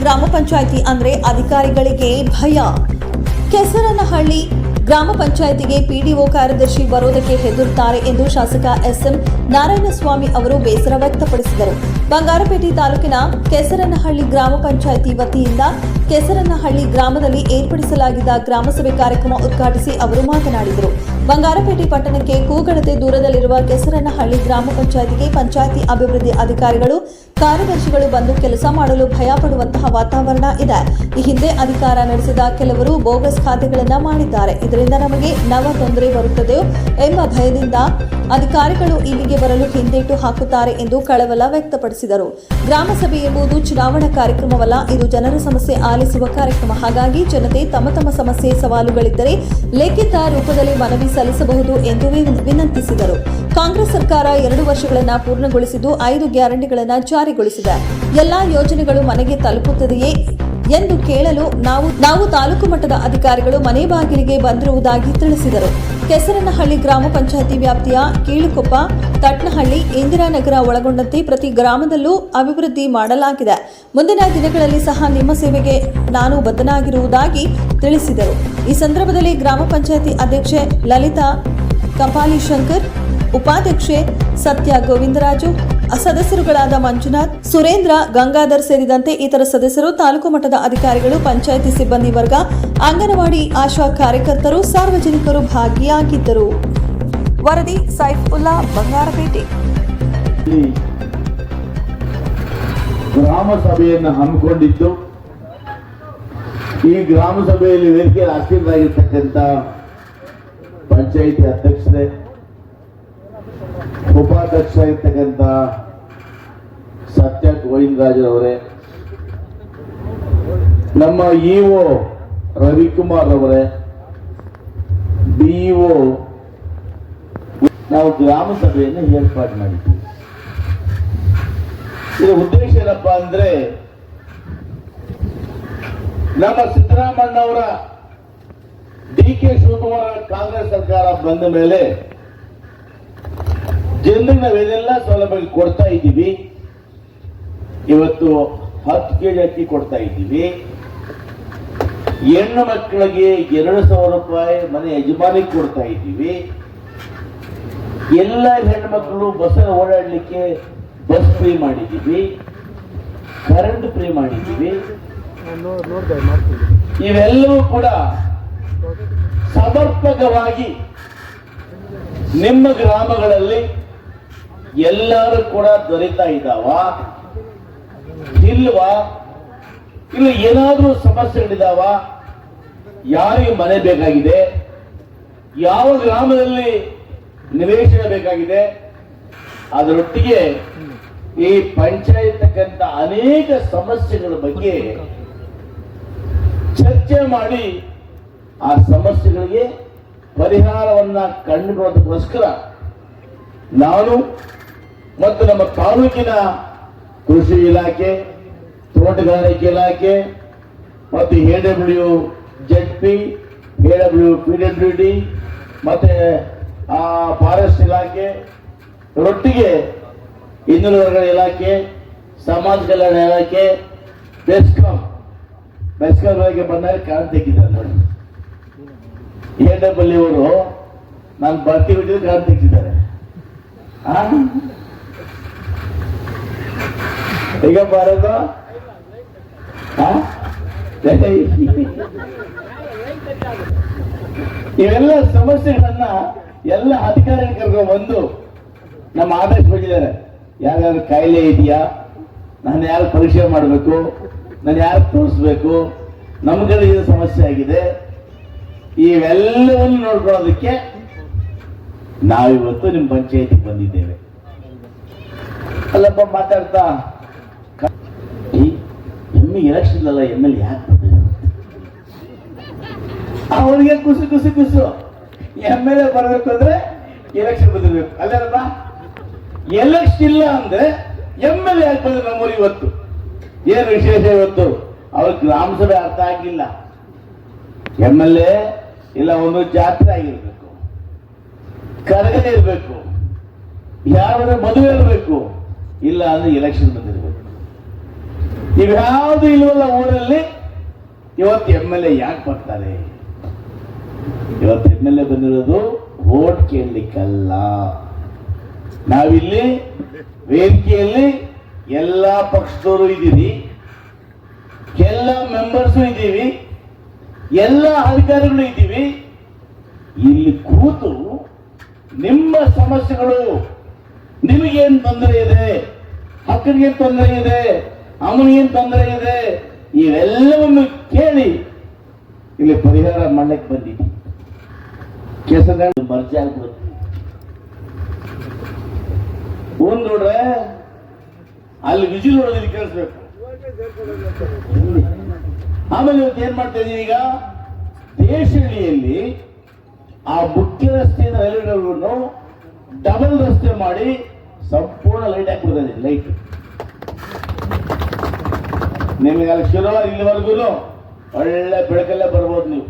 ಗ್ರಾಮ ಪಂಚಾಯಿತಿ ಅಂದ್ರೆ ಅಧಿಕಾರಿಗಳಿಗೆ ಭಯ. ಕೆಸರನಹಳ್ಳಿ ಗ್ರಾಮ ಪಂಚಾಯಿತಿಗೆ ಪಿಡಿಒ ಕಾರ್ಯದರ್ಶಿ ಬರೋದಕ್ಕೆ ಹೆದರುತ್ತಾರೆ ಎಂದು ಶಾಸಕ ಎಸ್ಎಂ ನಾರಾಯಣಸ್ವಾಮಿ ಅವರು ಬೇಸರ ವ್ಯಕ್ತಪಡಿಸಿದರು. ಬಂಗಾರಪೇಟೆ ತಾಲೂಕಿನ ಕೆಸರನಹಳ್ಳಿ ಗ್ರಾಮ ಪಂಚಾಯಿತಿ ವತಿಯಿಂದ ಕೆಸರನಹಳ್ಳಿ ಗ್ರಾಮದಲ್ಲಿ ಏರ್ಪಡಿಸಲಾಗಿದ್ದ ಗ್ರಾಮಸಭೆ ಕಾರ್ಯಕ್ರಮ ಉದ್ಘಾಟಿಸಿ ಅವರು ಮಾತನಾಡಿದರು. ಬಂಗಾರಪೇಟೆ ಪಟ್ಟಣಕ್ಕೆ ಕೂಗಳತೆ ದೂರದಲ್ಲಿರುವ ಕೆಸರನಹಳ್ಳಿ ಗ್ರಾಮ ಪಂಚಾಯಿತಿಗೆ ಪಂಚಾಯಿತಿ ಅಭಿವೃದ್ಧಿ ಅಧಿಕಾರಿಗಳು, ಕಾರ್ಯದರ್ಶಿಗಳು ಬಂದು ಕೆಲಸ ಮಾಡಲು ಭಯ ಪಡುವಂತಹ ವಾತಾವರಣ ಇದೆ. ಈ ಹಿಂದೆ ಅಧಿಕಾರ ನಡೆಸಿದ ಕೆಲವರು ಬೋಗಸ್ ಖಾತೆಗಳನ್ನು ಮಾಡಿದ್ದಾರೆ. ಇದರಿಂದ ನಮಗೆ ನವ ತೊಂದರೆ ಬರುತ್ತದೆಯೋ ಎಂಬ ಭಯದಿಂದ ಅಧಿಕಾರಿಗಳು ಇಲ್ಲಿಗೆ ಬರಲು ಹಿಂದೇಟು ಹಾಕುತ್ತಾರೆ ಎಂದು ಕಳವಳ ವ್ಯಕ್ತಪಡಿಸಿದರು. ಗ್ರಾಮಸಭೆ ಎಂಬುದು ಚುನಾವಣಾ ಕಾರ್ಯಕ್ರಮವಲ್ಲ, ಇದು ಜನರ ಸಮಸ್ಯೆ ಆಲಿಸುವ ಕಾರ್ಯಕ್ರಮ. ಹಾಗಾಗಿ ಜನತೆ ತಮ್ಮ ತಮ್ಮ ಸಮಸ್ಯೆ ಸವಾಲುಗಳಿದ್ದರೆ, ಲಿಖಿತ ರೂಪದಲ್ಲಿ ಮನವಿ ಸಲ್ಲಿಸಬಹುದು ಎಂದು ವಿನ- ವಿನಂತಿಸಿದರು. ಕಾಂಗ್ರೆಸ್ ಸರ್ಕಾರ ಎರಡು ವರ್ಷಗಳನ್ನು ಪೂರ್ಣಗೊಳಿಸಿದ್ದು ಐದು ಗ್ಯಾರಂಟಿಗಳನ್ನು ಜಾರಿಗೊಳಿಸಿದೆ. ಎಲ್ಲಾ ಯೋಜನೆಗಳು ಮನೆಗೆ ತಲುಪುತ್ತದೆಯೇ ಎಂದು ಕೇಳಲು ನಾವು ನಾವು ತಾಲೂಕು ಮಟ್ಟದ ಅಧಿಕಾರಿಗಳು ಮನೆ ಬಾಗಿಲಿಗೆ ಬಂದಿರುವುದಾಗಿ ತಿಳಿಸಿದರು. ಕೆಸರನಹಳ್ಳಿ ಗ್ರಾಮ ಪಂಚಾಯಿತಿ ವ್ಯಾಪ್ತಿಯ ಕೀಳುಕೊಪ್ಪ, ತಟ್ನಹಳ್ಳಿ, ಇಂದಿರಾನಗರ ಒಳಗೊಂಡಂತೆ ಪ್ರತಿ ಗ್ರಾಮದಲ್ಲೂ ಅಭಿವೃದ್ಧಿ ಮಾಡಲಾಗಿದೆ. ಮುಂದಿನ ದಿನಗಳಲ್ಲಿ ಸಹ ನಿಮ್ಮ ಸೇವೆಗೆ ನಾನು ಬದ್ಧನಾಗಿರುವುದಾಗಿ ತಿಳಿಸಿದರು. ಈ ಸಂದರ್ಭದಲ್ಲಿ ಗ್ರಾಮ ಪಂಚಾಯಿತಿ ಅಧ್ಯಕ್ಷೆ ಲಲಿತಾ, ಕಪಾಲಿ ಶಂಕರ್, ಉಪಾಧ್ಯಕ್ಷೆ ಸತ್ಯ ಗೋವಿಂದರಾಜು ಸದಸ್ಯರುಗಳಾದ ಮಂಜುನಾಥ್, ಸುರೇಂದ್ರ, ಗಂಗಾಧರ್ ಸೇರಿದಂತೆ ಇತರ ಸದಸ್ಯರು, ತಾಲೂಕು ಮಟ್ಟದ ಅಧಿಕಾರಿಗಳು, ಪಂಚಾಯಿತಿ ಸಿಬ್ಬಂದಿ ವರ್ಗ, ಅಂಗನವಾಡಿ ಆಶಾ ಕಾರ್ಯಕರ್ತರು, ಸಾರ್ವಜನಿಕರು ಭಾಗಿಯಾಗಿದ್ದರು. ವರದಿ ಸೈಫುಲ್ಲಾ ಬಂಗಾರಪೇಟೆ. ಗ್ರಾಮ ಸಭೆಯನ್ನು ಹಮ್ಮಿಕೊಂಡಿದ್ದು ಈ ಗ್ರಾಮ ಸಭೆಯಲ್ಲಿ ವೇದಿಕೆ ಆಸೀನರಾಗಿರ್ತಕ್ಕಂಥ ಪಂಚಾಯಿತಿ ಅಧ್ಯಕ್ಷರೇ ಉಪಾಧ್ಯಕ್ಷ ಇರ್ತಕ್ಕಂಥ ಸತ್ಯ ಗೋವಿಂದರಾಜರವರೇ, ನಮ್ಮ ಇಒ ರವಿಕುಮಾರ್ ಅವರೇ ಬಿಇಒ ನಾವು ಗ್ರಾಮ ಸಭೆಯನ್ನು ಏರ್ಪಾಡು ಮಾಡಿದ್ದೀವಿ. ಇದರ ಉದ್ದೇಶ ಏನಪ್ಪಾ ಅಂದ್ರೆ ನಮ್ಮ ಸಿದ್ದರಾಮಣ್ಣವರ ಡಿ ಕೆ ಶಿವಕುಮಾರ್ ಕಾಂಗ್ರೆಸ್ ಸರ್ಕಾರ ಬಂದ ಮೇಲೆ ಜನರಿಗೆ ನಾವೇನೆಲ್ಲ ಸೌಲಭ್ಯ ಕೊಡ್ತಾ ಇದ್ದೀವಿ. ಇವತ್ತು ಹತ್ತು ಕೆಜಿ ಅಕ್ಕಿ ಕೊಡ್ತಾ ಇದ್ದೀವಿ. ಹೆಣ್ಣು ಮಕ್ಕಳಿಗೆ ಎರಡು ಸಾವಿರ ರೂಪಾಯಿ ಮನೆ ಯಜಮಾನಿಗೆ ಕೊಡ್ತಾ ಇದ್ದೀವಿ. ಎಲ್ಲ ಹೆಣ್ಮಕ್ಳು ಬಸ್ಸಲ್ಲಿ ಓಡಾಡಲಿಕ್ಕೆ ಬಸ್ ಫ್ರೀ ಮಾಡಿದ್ದೀವಿ. ಕರೆಂಟ್ ಫ್ರೀ ಮಾಡಿದ್ದೀವಿ. ಇವೆಲ್ಲವೂ ಕೂಡ ಸಮರ್ಪಕವಾಗಿ ನಿಮ್ಮ ಗ್ರಾಮಗಳಲ್ಲಿ ಎಲ್ಲರೂ ಕೂಡ ದೊರೀತಾ ಇದ್ದಾವ? ಇಲ್ವಾ? ಇಲ್ಲ ಏನಾದರೂ ಸಮಸ್ಯೆಗಳಿದಾವ? ಯಾರಿಗೆ ಮನೆ ಬೇಕಾಗಿದೆ? ಯಾವ ಗ್ರಾಮದಲ್ಲಿ ನಿವೇಶನ ಬೇಕಾಗಿದೆ? ಅದರೊಟ್ಟಿಗೆ ಈ ಪಂಚಾಯತ್ ಅನೇಕ ಸಮಸ್ಯೆಗಳ ಬಗ್ಗೆ ಚರ್ಚೆ ಮಾಡಿ ಆ ಸಮಸ್ಯೆಗಳಿಗೆ ಪರಿಹಾರವನ್ನು ಕಂಡುಕೊಳ್ಳೋದಕ್ಕೋಸ್ಕರ ನಾನು ಮತ್ತು ನಮ್ಮ ತಾಲೂಕಿನ ಕೃಷಿ ಇಲಾಖೆ, ತೋಟಗಾರಿಕೆ ಇಲಾಖೆ ಮತ್ತು A W Z P, A W P W D ಮತ್ತು ಫಾರೆಸ್ಟ್ ಇಲಾಖೆ ಒಟ್ಟಿಗೆ ಹಿಂದುಳಿದ ವರ್ಗಗಳ ಇಲಾಖೆ, ಸಮಾಜ ಕಲ್ಯಾಣ ಇಲಾಖೆ, ಬೆಸ್ಕಾಂ ಬೆಸ್ಕಾಂ ಹೋಗಿ ಬಂದಾಗ ಕಾಣ್ ತೆಗಿದ್ದಾರೆ ನೋಡಿ. ಎ ಡಬ್ಲ್ಯೂ ಅವರು ನಾನು ಬರ್ತಿ ಬಿಟ್ಟಿದ್ರೆ ಕಾಣ್ ತೆಗಿದ್ದಾರೆ? ಈಗ ಬರೋದು. ಇವೆಲ್ಲ ಸಮಸ್ಯೆಗಳನ್ನ ಎಲ್ಲ ಅಧಿಕಾರಿಗಳು ಬಂದು ನಮ್ಮ ಆದೇಶ ಬಂದಿದ್ದಾರೆ ಯಾರ್ಯಾರು ಕಾಯಿಲೆ ಇದೆಯಾ? ನಾನು ಯಾರು ಪರೀಕ್ಷೆ ಮಾಡಬೇಕು? ನಾನು ಯಾರು ತೋರಿಸ್ಬೇಕು? ನಮ್ಗೆ ಇದು ಸಮಸ್ಯೆ ಆಗಿದೆ. ಇವೆಲ್ಲವನ್ನು ನೋಡ್ಕೊಳ್ಳೋದಕ್ಕೆ ನಾವಿವತ್ತು ನಿಮ್ಮ ಪಂಚಾಯತಿಗೆ ಬಂದಿದ್ದೇವೆ. ಅಲ್ಲಪ್ಪ, ಮಾತಾಡ್ತಾ. ಎಮ್ಮಿ ಎಲೆಕ್ಷನ್ ಅಲ್ಲ ಎಂ ಎಲ್ ಯಾಕೆ? ಅವನಿಗೆ ಕುಸು ಕುಸು ಕುಸು. ಎಂ ಎಲ್ ಎ ಬರಬೇಕು ಅಂದ್ರೆ ಎಲೆಕ್ಷನ್ ಬಂದಿರ್ಬೇಕು. ಅಲ್ಲೇನಪ್ಪ ಎಲೆಕ್ಷನ್ ಇಲ್ಲ ಅಂದ್ರೆ ಎಂ ಎಲ್ ಎ ಆಗ್ತದೆ ನಮ್ಮೂರು ಇವತ್ತು? ಏನು ವಿಶೇಷ ಇವತ್ತು? ಅವ್ರ ಗ್ರಾಮ ಸಭೆ ಅರ್ಥ ಆಗಿಲ್ಲ. ಎಂ ಎಲ್ ಎ ಇಲ್ಲ, ಒಂದು ಜಾತ್ರೆ ಆಗಿರ್ಬೇಕು. ಕರಗನೆ ಇರಬೇಕು. ಯಾರ ಮದುವೆ ಇರಬೇಕು. ಇಲ್ಲ ಅಂದ್ರೆ ಎಲೆಕ್ಷನ್ ಬಂದಿರಬೇಕು. ಇವ್ಯಾವುದು ಇಲ್ವಲ್ಲ ಊರಲ್ಲಿ, ಇವತ್ತು ಎಂ ಎಲ್ ಎ ಯಾಕೆ ಬರ್ತಾರೆ? ಇವತ್ತು ಎಂ ಎಲ್ ಎ ಬಂದಿರೋದು ಓಟ್ ಕೇಳಲಿಕ್ಕಲ್ಲ. ನಾವಿಲ್ಲಿ ವೇದಿಕೆಯಲ್ಲಿ ಎಲ್ಲ ಪಕ್ಷದವರು ಇದ್ದೀವಿ. ಎಲ್ಲ ಮೆಂಬರ್ಸು ಇದ್ದೀವಿ. ಎಲ್ಲ ಅಧಿಕಾರಿಗಳು ಇದ್ದೀವಿ. ಇಲ್ಲಿ ಕೂತು ನಿಮ್ಮ ಸಮಸ್ಯೆಗಳು, ನಿಮಗೇನು ತೊಂದರೆ ಇದೆ? ಹಕ್ಕನಿಗೇನು ತೊಂದರೆ ಇದೆ? ಅವನಿಗೇನು ತೊಂದರೆ ಇದೆ? ಇವೆಲ್ಲವನ್ನು ಕೇಳಿ ಇಲ್ಲಿ ಪರಿಹಾರ ಮಾಡಕ್ಕೆ ಬಂದಿದ್ದೀವಿ. ಕೇಸರ ಮರ್ಜಿ ಆಗ್ಬಿಡುತ್ತೆ. ಒಂದ್ ನೋಡ್ರೆ ಅಲ್ಲಿ ವಿಜಿಲ್ ನೋಡೋದಿಲ್ಲ ಕೇಳಿಸ್ಬೇಕು. ಆಮೇಲೆ ಇವತ್ತು ಏನ್ ಮಾಡ್ತಾ ಇದೀವಿ ಈಗ? ದೇಶಹಳ್ಳಿಯಲ್ಲಿ ಆ ಮುಖ್ಯ ರಸ್ತೆಯಿಂದ ರೈಲ್ವೆ ಡಬಲ್ ರಸ್ತೆ ಮಾಡಿ ಸಂಪೂರ್ಣ ಲೈಟ್ ಹಾಕ್ಬಿಡ್ತಾ ಇದೆ ಲೈಟ್. ನಿಮಗೆ ಅಲ್ಲಿ ಶುರುವಾರ ಇಲ್ಲಿವರೆಗೂ ಒಳ್ಳೆ ಬೆಳಕಲ್ಲೇ ಬರ್ಬೋದು ನೀವು.